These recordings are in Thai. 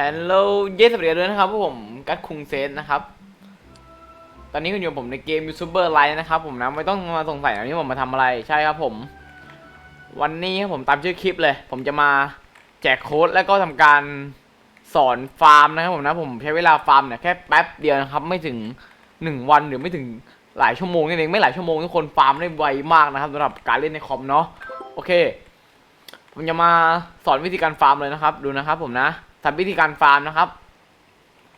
ฮัลโหลเยสสวัสดีด้วยนะครับผมกัดคุงเซนนะครับ ตอนนี้คุณอยู่ผมในเกมยูทูบเบอร์ไลน์นะครับ ผมนะไม่ต้องมาสงสัยนะนี่ผมมาทำอะไรใช่ครับผม วันนี้ครับผมตามชื่อคลิปเลย ผมจะมาแจกโค้ดแล้วก็ทำการสอนฟาร์มนะครับผมนะผมใช้เวลาฟาร์มเนี่ยแค่แป๊บเดียวนะครับ ไม่ถึงหนึ่งวันหรือไม่ถึงหลายชั่วโมงนี่เองไม่หลายชั่วโมงทุกคนฟาร์มได้ไวมากนะครับสำหรับการเล่นในคอมเนาะโอเค ผมจะมาสอนวิธีการฟาร์มเลยนะครับ ดูนะครับผมนะ ทำวิธีการฟาร์มนะครับ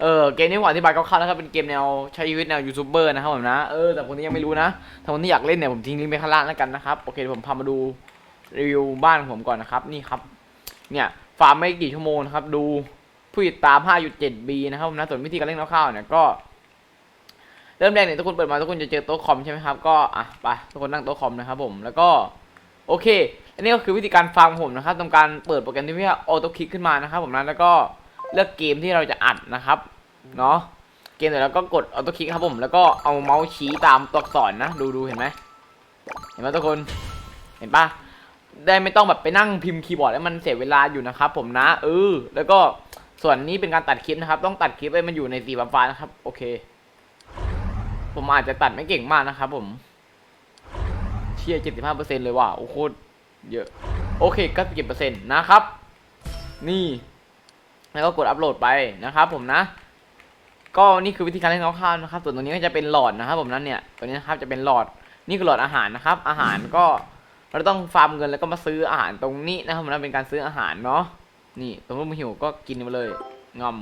เออเกมนี้ผมอธิบายคร่าวๆนะครับเป็นเกมแนวใช้ชีวิตแนวยูทูบเบอร์นะครับผมนะเออแต่คนที่ยังไม่รู้นะถ้าคนที่อยากเล่นเนี่ยผมทิ้งลิงก์ไว้ข้างล่างแล้วกันนะครับโอเคผมพามาดูรีวิวบ้านของผมก่อนนะครับนี่ครับ เนี่ยฟาร์มไม่กี่ชั่วโมงนะครับ ดูผู้ติดตาม 5.7B นะครับผมนะส่วนวิธีการเล่นคร่าวๆเนี่ยก็เริ่มแรกเนี่ยทุกคนเปิดมาทุกคนจะเจอโต๊ะคอมใช่ไหมครับก็อะไปทุกคนนั่งโต๊ะคอมนะครับผมแล้วก็โอเค อันนี้ก็คือวิธีการฟาร์มของผมนะครับทำการเปิดโปรแกรมที่เรียกออโต้คลิกขึ้นมานะครับผมนะแล้วก็เลือกเกมที่เราจะอัดนะครับเนาะเกมเสร็จแล้วก็กดออโต้คลิกครับผมแล้วก็เอาเมาส์ชี้ตามตัวอักษรนะดูดูเห็นไหมเห็นไหมทุกคนเห็นปะได้ไม่ต้องแบบไปนั่งพิมพ์คีย์บอร์ดแล้วมันเสียเวลาอยู่นะครับผมนะเออแล้วก็ส่วนนี้เป็นการตัดคลิปนะครับ ต้องตัดคลิปให้มันอยู่ในสีฟ้าๆนะครับ โอเค ผมอาจจะตัดไม่เก่งมากนะครับผมเชี่ยเจ็ดสิบห้าเปอร์เซ็นต์เลยว่ะโอ้โคตร เยอะ โอเคก็เก็บเปอร์เซ็นต์นะครับ นี่ แล้วก็กดอัปโหลดไปนะครับ ผมนะ ก็นี่คือวิธีการเล่นคร่าวๆนะครับ ส่วนตรงนี้ก็จะเป็นหลอดนะครับ ผมนั้นเนี่ยตัวนี้นะครับจะเป็นหลอด นี่คือหลอดอาหารนะครับ อาหารก็เราต้องฟาร์มเงินแล้วก็มาซื้ออาหารตรงนี้นะครับผมนะเป็นการซื้ออาหารเนาะ นี่สมมติมันหิวก็กินไปเลยงอม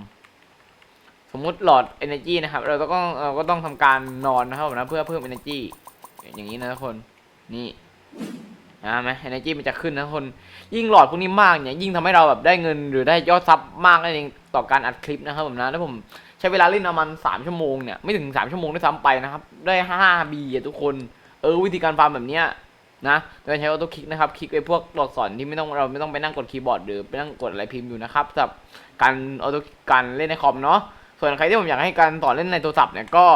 สมมุติหลอด energy นะครับ เราต้องเราก็ต้องทำการนอนนะครับผมนะเพื่อเพิ่ม energy อย่างนี้นะทุกคน นี่ นะไหม energy มันจะขึ้นนะทุกคนยิ่งหลอดพวกนี้มากเนี่ยยิ่งทำให้เราแบบได้เงินหรือได้ยอดซับมากนั่นเองต่อการอัดคลิปนะครับผมนะแล้วผมใช้เวลาเล่นประมาณสามชั่วโมงเนี่ยไม่ถึงสามชั่วโมงด้วยซ้ำไปนะครับได้ห้าบีทุกคนเออวิธีการฟาร์มแบบเนี้ยนะโดยใช้ออโต้คลิกนะครับคลิกไอ้พวกตัวอักษรที่ไม่ต้องเราไม่ต้องไปนั่งกดคีย์บอร์ดหรือไปนั่งกดอะไรพิมพ์อยู่นะครับสำหรับการออโต้การเล่นในคอมเนาะส่วนใครที่ผมอยากให้การสอนเล่นในโทรศัพท์เนี่ยก็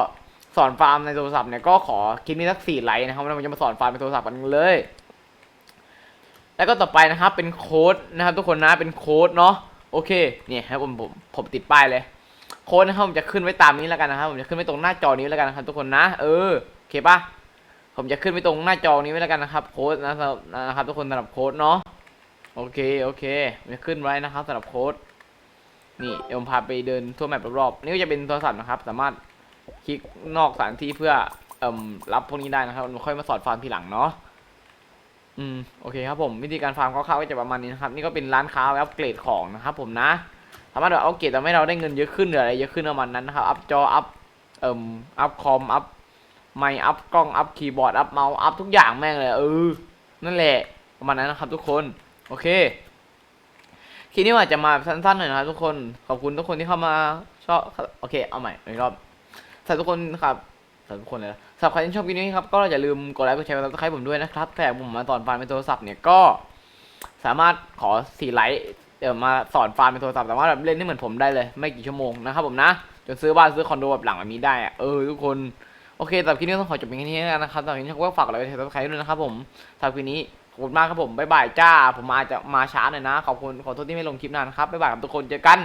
สอนฟาร์มในโทรศัพท์เนี่ยก็ขอคลิปนี้สักสี่ไลค์นะครับแล้วผมจะมาสอนฟาร์มในโทรศัพท์กันเลย แล้วก็ต่อไปนะครับเป็นโค้ดนะครับ ทุกคนนะเป็นโค้ดเนาะโอเคเนี่ยครับผมผมผมติดป้ายเลย โค้ดนะครับผมจะขึ้นไว้ตามนี้แล้วกันนะครับ ผมจะขึ้นไว้ตรงหน้าจอนี้แล้วกันนะครับ ทุกคนนะ เออโอเคปะผมจะขึ้นไว้ตรงหน้าจอนี้ไว้แล้วกันนะครับ โค้ดนะครับนะครับ ทุกคนสำหรับโค้ดเนาะโอเคโอเคผมจะขึ้นไว้นะครับสำหรับโค้ดนี่เดี๋ยวผมพาไปเดินทั่วแมปรอบๆนี่ก็จะเป็นโทรศัพท์นะครับ สามารถคลิกนอกสถานที่เพื่อเอ่มรับพวกนี้ได้นะครับมันค่อยมาสอนฟาร์มทีหลังเนาะ อืมโอเคครับผมวิธีการฟาร์มคร่าวๆก็จะประมาณนี้นะครับนี่ก็เป็นร้านค้าอัปเกรดของนะครับผมนะสามารถแบบอัปเกรดทำให้เราได้เงินเยอะขึ้นหรืออะไรเยอะขึ้นประมาณนั้นนะครับอัพจออัพเอ่มอัพคอมอัพไมค์อัพกล้องอัพคีย์บอร์ดอัพเมาส์อัพทุกอย่างแม่งเลยเออนั่นแหละประมาณนั้นนะครับทุกคนโอเคคลิปนี้อาจจะมาสั้นๆหน่อยนะครับทุกคนขอบคุณทุกคนที่เข้ามาชอบโอเคเอาใหม่อีกรอบสำหรับทุกคนครับ สำหรับทุกคนเลยนะสำหรับใครที่ชอบคลิปนี้ครับก็อย่าลืมกดไลค์กดแชร์กดซับสไครต์ผมด้วยนะครับแต่ผมมาสอนฟาร์มในโทรศัพท์เนี่ยก็สามารถขอสี่ไลค์เดี๋ยวมาสอนฟาร์มในโทรศัพท์สามารถแบบเล่นได้เหมือนผมได้เลย ไม่กี่ชั่วโมงนะครับผมนะจนซื้อบ้านซื้อคอนโดแบบหลังแบบนี้ได้อะเออทุกคนโอเคสำหรับคลิปนี้ต้องขอจบเพียงแค่นี้แล้วกันนะครับสำหรับคลิปนี้ก็ฝากกดไลค์กดแชร์กดซับสไครด้วยนะครับผมสำหรับคลิปนี้ขอบคุณมากครับผมบ๊ายบายจ้า ผมมาจะมาช้าหน่อยนะ ขอบคุณขอโทษที่ไม่ลงคลิปนานครับบ๊ายบายครับทุกคนเจอกัน